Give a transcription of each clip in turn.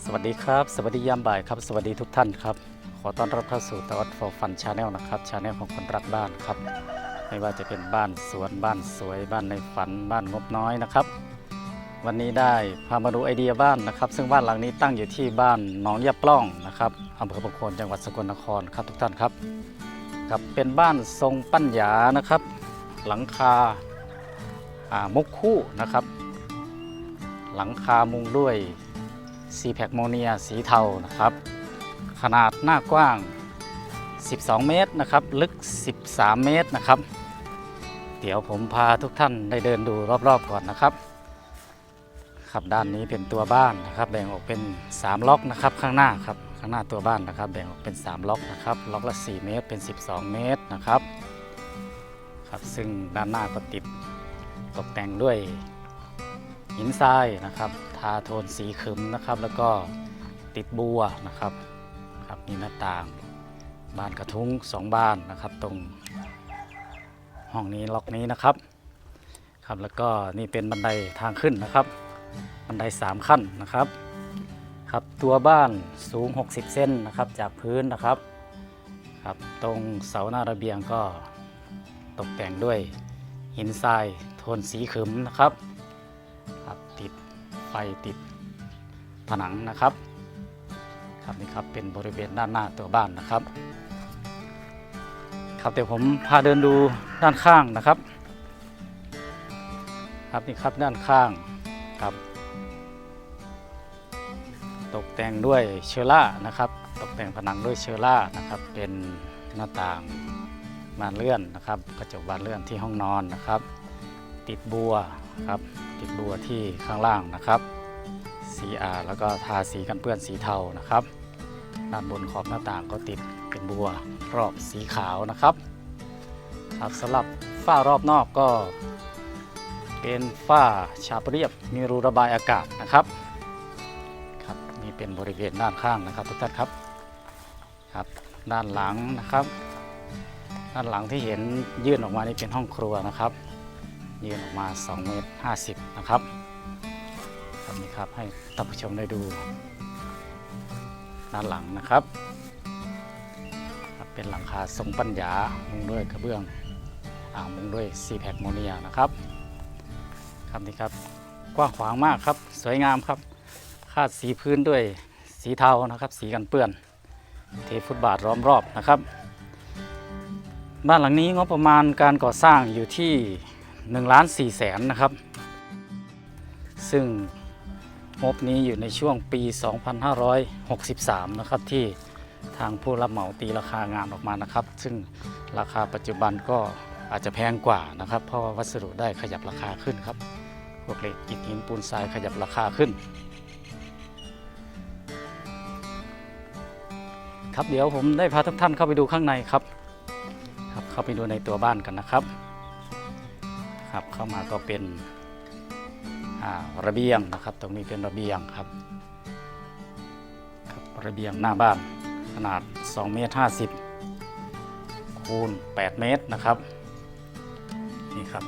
สวัสดีครับ สวัสดียามบ่ายครับ สวัสดีทุกท่านครับ ขอต้อนรับเข้าสู่ตอดฟอร์ฟันชาแนลนะครับชาแนลของคนรักบ้านครับ ไม่ว่าจะเป็นบ้านสวนบ้านสวยบ้านในฝันบ้านงบน้อยนะครับ วันนี้ได้พามาดูไอเดียบ้านนะครับ ซึ่งบ้านหลังนี้ตั้งอยู่ที่บ้านหนองยะปล้องนะครับอำเภอบางโคนจังหวัดสกลนครครับทุกท่านครับครับเป็นบ้านทรงปัญญานะครับ หลังคาอามุกคู่นะครับ หลังคามุงด้วย ซีแพคโมเนียสีเทานะครับ ขนาดหน้ากว้าง 12 เมตรนะครับ ลึก 13 เมตรนะครับ เดี๋ยวผมพาทุกท่านได้เดินดูรอบๆก่อนนะครับครับด้านนี้เป็นตัวบ้านนะครับ แบ่งออกเป็น 3 ล็อกนะครับ ข้างหน้าครับข้างหน้าตัวบ้านนะครับ แบ่งออกเป็น 3 ล็อกนะครับ ล็อกละ 4 เมตร เป็น 12 เมตรนะครับ ครับซึ่งด้านหน้าก็ติดตกแต่งด้วย หินทรายนะครับ ทาโทนสีขึมนะครับ แล้วก็ติดบัวนะครับครับมีหน้าต่างบานกระทุ้งสองบานนะครับ ตรงห้องนี้ล็อกนี้นะครับครับแล้วก็นี่เป็นบันไดทางขึ้นนะครับ บันไดสามขั้นนะครับครับตัวบ้านสูง 60เซนนะครับจากพื้นนะครับครับตรงเสาหน้าระเบียงก็ตกแต่งด้วยหินทรายโทนสีขึมนะครับ ไฟติดผนังนะครับครับนี่ครับเป็นบริเวณด้านหน้าตัวบ้านนะครับ ครับเดี๋ยวผมพาเดินดูด้านข้างนะครับ ครับนี่ครับด้านข้างครับ ตกแต่งด้วยเชอร่านะครับ ตกแต่งผนังด้วยเชอร่านะครับ เป็นหน้าต่างบานเลื่อนนะครับ กระจกบานเลื่อนที่ห้องนอนนะครับ ติดบัว ครับติดบัวที่ข้างล่างนะครับ สีอาแล้วก็ทาสีกันเปื้อนสีเทานะครับด้านบนขอบหน้าต่างก็ติดเป็นบัวรอบสีขาวนะครับครับสำหรับฝ้ารอบนอกก็เป็นฝ้าฉาบเรียบมีรูระบายอากาศนะครับครับนี่เป็นบริเวณด้านข้างนะครับทุกท่านครับครับ ด้านหลังนะครับ ด้านหลังที่เห็นยื่นออกมานี่เป็นห้องครัวนะครับ ยื่นออกมา2เมตร50 นะครับครับนี่ครับให้ท่านผู้ชมได้ดูด้านหลังนะครับครับเป็นหลังคาทรงปัญญามุงด้วยกระเบื้องอ่ามุงด้วยซีแพคโมเนียนะครับครับนี่ครับกว้างขวางมากครับ สวยงามครับคาดสีพื้นด้วยสีเทานะครับ สีกันเปื้อน เทฟุตบาทล้อมรอบนะครับ บ้านหลังนี้งบประมาณการก่อสร้างอยู่ที่ 1ล้าน4แสนนะครับ ซึ่งงบนี้อยู่ในช่วงปี 2563 นะครับ ที่ทางผู้รับเหมาตีราคางานออกมานะครับ ซึ่งราคาปัจจุบันก็อาจจะแพงกว่านะครับ เพราะว่าวัสดุได้ขยับราคาขึ้นครับพวกเหล็กอิฐหินปูนทรายขยับราคาขึ้น ครับเดี๋ยวผมได้พาทุกท่านเข้าไปดูข้างในครับ ครับเข้าไปดูในตัวบ้านกันนะครับ ครับเข้ามาก็เป็นระเบียงนะครับ ตรงนี้เป็นระเบียงครับครับ ระเบียงหน้าบ้านขนาด2เมตร50คูณ8เมตรนะครับนี่ครับ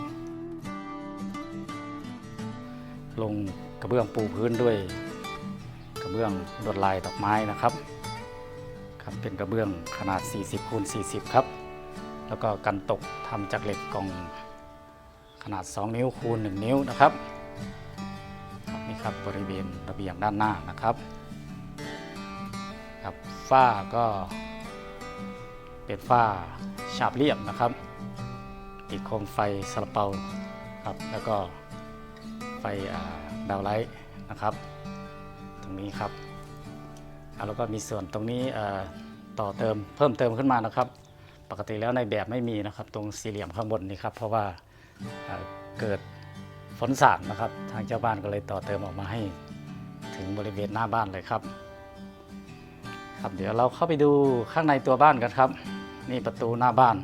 ลงกระเบื้องปูพื้นด้วย กระเบื้องลวดลายดอกไม้นะครับครับเป็นกระเบื้องขนาด 40คูณ40 ครับ แล้วก็กันตกทำจากเหล็กกล่อง ขนาด 2 นิ้วคูณ 1 นิ้วนะครับนี่ครับบริเวณระเบียงด้านหน้านะครับครับฝ้าก็เป็นฝ้าฉาบเรียบนะครับ ติดโคมไฟสลับเปาครับแล้วก็ไฟาดาวไลท์นะครับ ตรงนี้ครับแล้วก็มีส่วนตรงนี้ต่อเติมเพิ่มเติมขึ้นมานะครับ ปกติแล้วในแบบไม่มีนะครับ ตรงสี่เหลี่ยมข้างบนนี่ครับ เพราะว่า เเกิดฝนสาดนะครับ ทางเจ้าบ้านก็เลยต่อเติมออกมาให้ถึงบริเวณหน้าบ้านเลยครับ ครับเดี๋ยวเราเข้าไปดูข้างในตัวบ้านกันครับ นี่ประตูหน้าบ้าน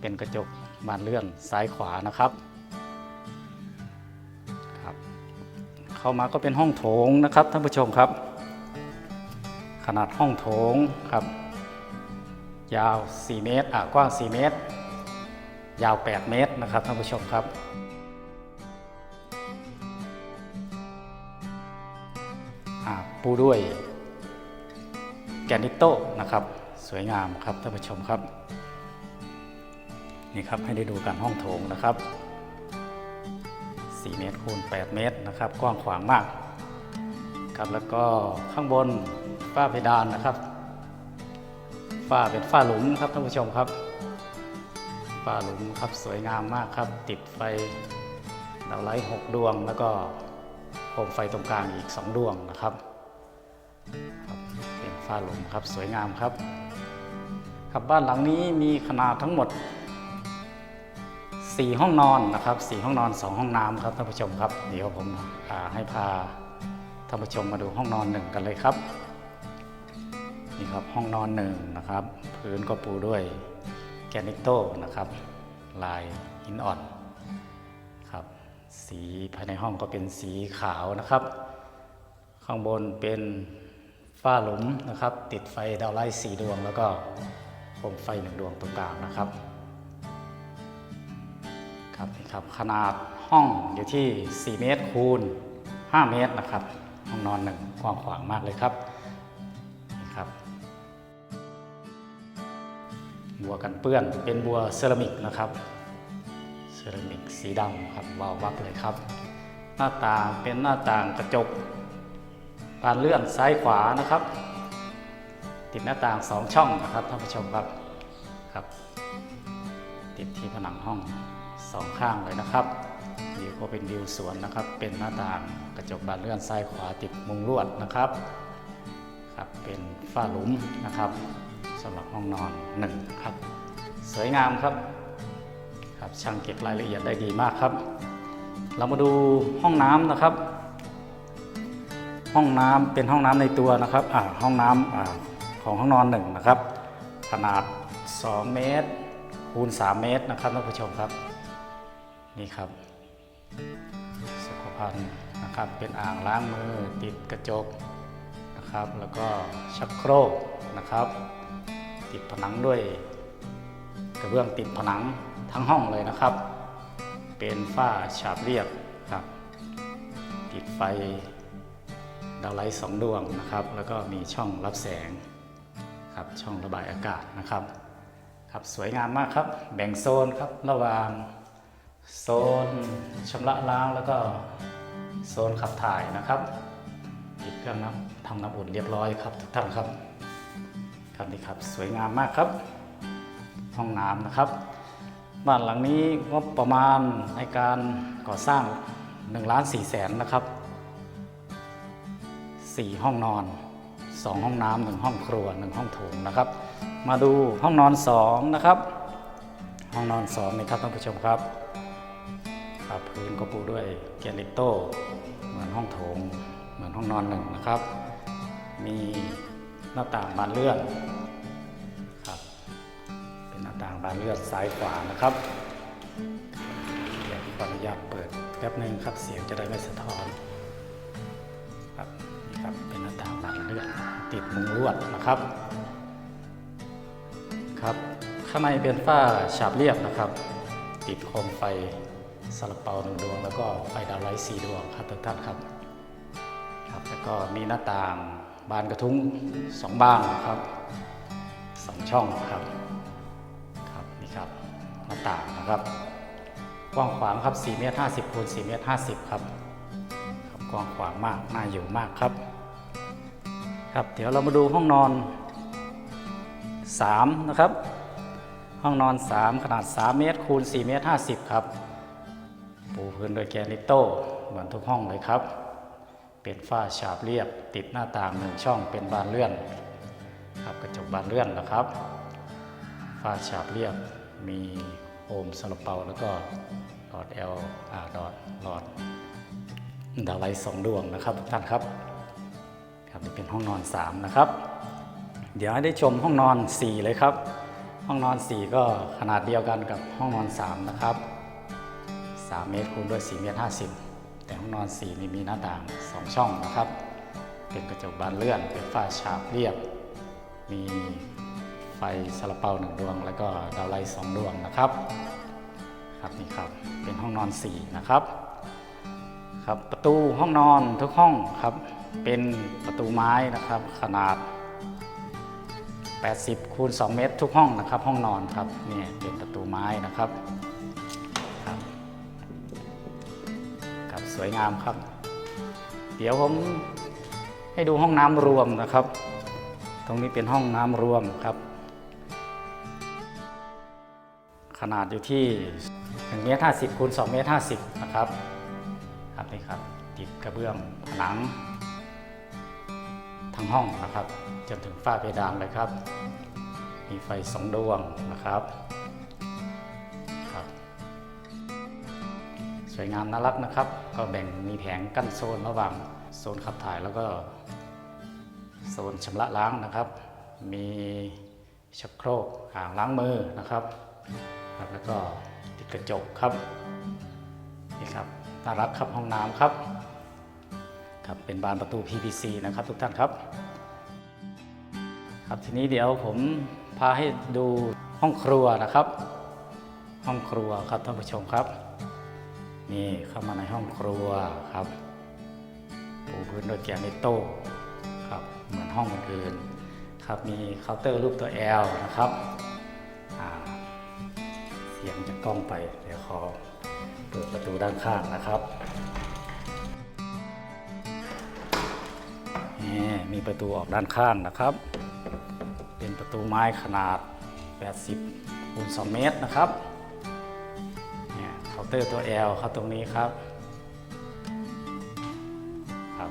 เป็นกระจกบานเลื่อนซ้ายขวานะครับครับ เข้ามาก็เป็นห้องโถงนะครับท่านผู้ชมครับ ขนาดห้องโถงครับ ยาว 4 เมตรอะกว้าง 4 เมตร ยาว 8 เมตรนะครับท่านผู้ชมครับปูด้วยแกนิโต้นะครับ สวยงามครับท่านผู้ชมครับ นี่ครับให้ได้ดูกันห้องโถงนะครับ 4 เมตรคูณ 8 เมตรนะครับ กว้างขวางมากครับแล้วก็ข้างบนฝ้าเพดานนะครับฝ้าเป็นฝ้าหลุมครับท่านผู้ชมครับ ฝ้าหลุมครับสวยงามมากครับ ติดไฟดาวไลท์6ดวง แล้วก็โคมไฟตรงกลางอีก 2 ดวงนะครับเป็นฝ้าหลุมครับสวยงามครับ ครับบ้านหลังนี้มีขนาดทั้งหมด 4 ห้องนอนนะครับ 4 ห้องนอน 2 ห้องน้ำครับท่านผู้ชมครับเดี๋ยวผมให้พาท่านผู้ชมมาดูห้องนอนหนึ่งกันเลยครับนี่ครับห้องนอนหนึ่งนะครับ พื้นก็ปูด้วย แกนิโต้นะครับ ลายหินอ่อนครับ สีภายในห้องก็เป็นสีขาวนะครับ ข้างบนเป็นฝ้าหลุมนะครับ ติดไฟดาวไลท์สีดวง แล้วก็โคมไฟหนึ่งดวงตรงกลางนะครับครับนี่ครับ ขนาดห้องอยู่ที่ 4 เมตรคูณ 5 เมตรนะครับ ห้องนอนหนึ่งกว้างขวางมากเลยครับนี่ครับ บัวกันเปื้อนเป็นบัวเซรามิกนะครับเซรามิกสีดำครับวาววับเลยครับ หน้าต่างเป็นหน้าต่างกระจกบานเลื่อนซ้ายขวานะครับ ติดหน้าต่างสองช่องนะครับท่านผู้ชมครับครับ ติดที่ผนังห้องสองข้างเลยนะครับวิวก็เป็นวิวสวนนะครับ เป็นหน้าต่างกระจกบานเลื่อนซ้ายขวาติดมุงลวดนะครับครับเป็นฝ้าหลุมนะครับ สำหรับห้องนอนหนึ่งครับ สวยงามครับครับช่างเก็บรายละเอียดได้ดีมากครับ เรามาดูห้องน้ำนะครับ ห้องน้ำเป็นห้องน้ำในตัวนะครับอ่าห้องน้ำอาของห้องนอนหนึ่งนะครับ ขนาด 2 เมตรคูณ 3 เมตรนะครับท่านผู้ชมครับ นี่ครับสุขภัณฑ์นะครับเป็นอ่างล้างมือติดกระจกนะครับ แล้วก็ชักโครกนะครับ ติดผนังด้วย กระเบื้องติดผนังทั้งห้องเลยนะครับ เป็นฝ้าฉาบเรียบครับ ติดไฟดาวไลท์สองดวงนะครับ แล้วก็มีช่องรับแสงครับช่องระบายอากาศนะครับครับสวยงามมากครับ แบ่งโซนครับระหว่างโซนชำระล้างแล้วก็โซนขับถ่ายนะครับติดเครื่องน้ำทำน้ำอุ่นเรียบร้อยครับทุกท่านครับ ครับนี่ครับสวยงามมากครับ ห้องน้ำนะครับ บ้านหลังนี้งบประมาณในการก่อสร้าง1ล้าน4แสนนะครับ 4 ห้องนอน 2 ห้องน้ำหนึ่งห้องครัว 1 ห้องโถงนะครับ มาดูห้องนอน 2 นะครับ ห้องนอน2นี่ครับท่านผู้ชมครับครับพื้นก็ปูด้วยแกรนิโต้เหมือนห้องโถง เหมือนห้องนอนหนึ่งนะครับ มี หน้าต่างบานเลื่อนครับ เป็นหน้าต่างบานเลื่อนซ้ายขวานะครับเดี๋ยวขออนุญาตเปิดแป๊บหนึ่งครับเสียงจะได้ไม่สะท้อนครับนี่ครับเป็นหน้าต่างบานเลื่อนติดมุงลวดนะครับ ครับข้างในเป็นฝ้าฉาบเรียบนะครับ ติดโคมไฟสลับเปาหนึ่งดวง แล้วก็ไฟดาวไลท์สี่ดวงครับทุกท่านครับครับแล้วก็มีหน้าต่าง บานกระทุ้งสองบานนะครับสองช่องครับครับนี่ครับหน้าต่างนะครับกว้างขวางครับ4เมตร50คูณ4เมตร50ครับครับกว้างขวางมากน่าอยู่มากครับครับ เดี๋ยวเรามาดูห้องนอน3นะครับ ห้องนอน 3 ขนาด 3 เมตรคูณ4เมตร50ครับปูพื้นโดยแกนิโต้เหมือนทุกห้องเลยครับ เป็นฝ้าฉาบเรียบ ติดหน้าต่างหนึ่งช่องเป็นบานเลื่อนครับกระจกบานเลื่อนนะครับ ฝ้าฉาบเรียบมีโอมสลับเปาแล้วก็หลอด L อ่าหลอดหลอดดาวไลท์สองดวงนะครับทุกท่านครับครับนี่เป็นห้องนอน 3 นะครับ เดี๋ยวให้ได้ชมห้องนอน 4 เลยครับ ห้องนอน 4 ก็ขนาดเดียวกันกับห้องนอน 3 นะครับ 3 เมตรคูณด้วย 4 เมตร 50 แต่ห้องนอน4นี่มีหน้าต่าง 2 ช่องนะครับ เป็นกระจกบานเลื่อน เป็นฝ้าฉาบเรียบ มีไฟสลับเปาหนึ่งดวง แล้วก็ดาวไลท์สองดวงนะครับครับนี่ครับเป็นห้องนอน 4 นะครับครับประตูห้องนอนทุกห้องครับ เป็นประตูไม้นะครับ ขนาด 80คูณ2เมตรทุกห้องนะครับ ห้องนอนครับนี่เป็นประตูไม้นะครับครับ วยงามครับ เดี๋ยวผมให้ดูห้องน้ำรวมนะครับ ตรงนี้เป็นห้องน้ำรวมครับ ขนาดอยู่ที่1เมตร50คูณ2เมตร50นะครับครับนี่ครับติดกระเบื้องผนัง ทั้งห้องนะครับจนถึงฝ้าเพดานเลยครับ มีไฟสองดวงนะครับครับ สวยงามน่ารักนะครับ ก็แบ่งมีแผงกั้นโซนระหว่างโซนขับถ่ายแล้วก็โซนชำระล้างนะครับ มีชักโครกอ่างล้างมือนะครับครับ แล้วก็ติดกระจกครับนี่ครับน่ารักครับห้องน้ำครับครับเป็นบานประตู PVC นะครับทุกท่านครับครับทีนี้เดี๋ยวผมพาให้ดูห้องครัวนะครับ ห้องครัวครับท่านผู้ชมครับ นี่เข้ามาในห้องครัวครับปูพื้นด้วยแกรนิโต้ครับเหมือนห้องอื่นๆครับมีเคาน์เตอร์รูปตัว L นะครับเสียงจะกล้องไปเดี๋ยวขอเปิดประตูด้านข้างนะครับนี่มีประตูออกด้านข้างนะครับ เป็นประตูไม้ขนาด 80คูณ2เมตรนะครับ เตอร์ตัว L ครับตรงนี้ครับครับ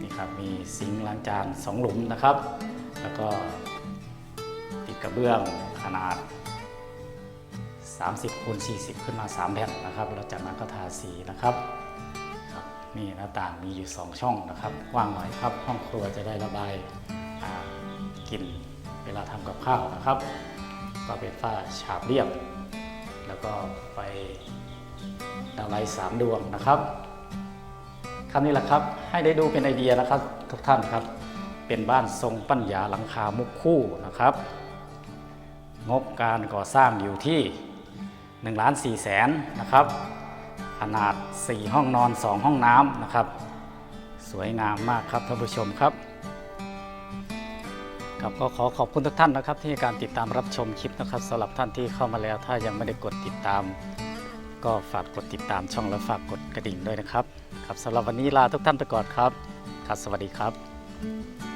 นี่ครับมีซิงค์ล้างจาน2หลุมนะครับ แล้วก็ติดกระเบื้องขนาด 30คูณ40 ขึ้นมา 3 แผ่นนะครับแล้วจากนั้นก็ทาสีนะครับครับนี่หน้าต่างมีอยู่ 2 ช่องนะครับกว้างหน่อยครับห้องครัวจะได้ระบายกลิ่นเวลาทำกับข้าวนะครับ ก็เป็นฝ้าฉาบเรียบ แล้วก็ไฟ ดาวไลท์สามดวงนะครับคำนี้แหละครับ ให้ได้ดูเป็นไอเดียนะครับทุกท่านครับ เป็นบ้านทรงปัญญาหลังคามุกคู่นะครับ งบการก่อสร้างอยู่ที่1ล้าน4แสนนะครับ ขนาด 4 ห้องนอน 2 ห้องน้ำนะครับ สวยงามมากครับท่านผู้ชมครับครับก็ขอขอบคุณทุกท่านนะครับ ที่การติดตามรับชมคลิปนะครับสำหรับท่านที่เข้ามาแล้ว ถ้ายังไม่ได้กดติดตาม ก็ฝากกดติดตามช่องและฝากกดกระดิ่งด้วยนะครับ ครับสำหรับวันนี้ลาทุกท่านไปก่อนครับ ครับ สวัสดีครับ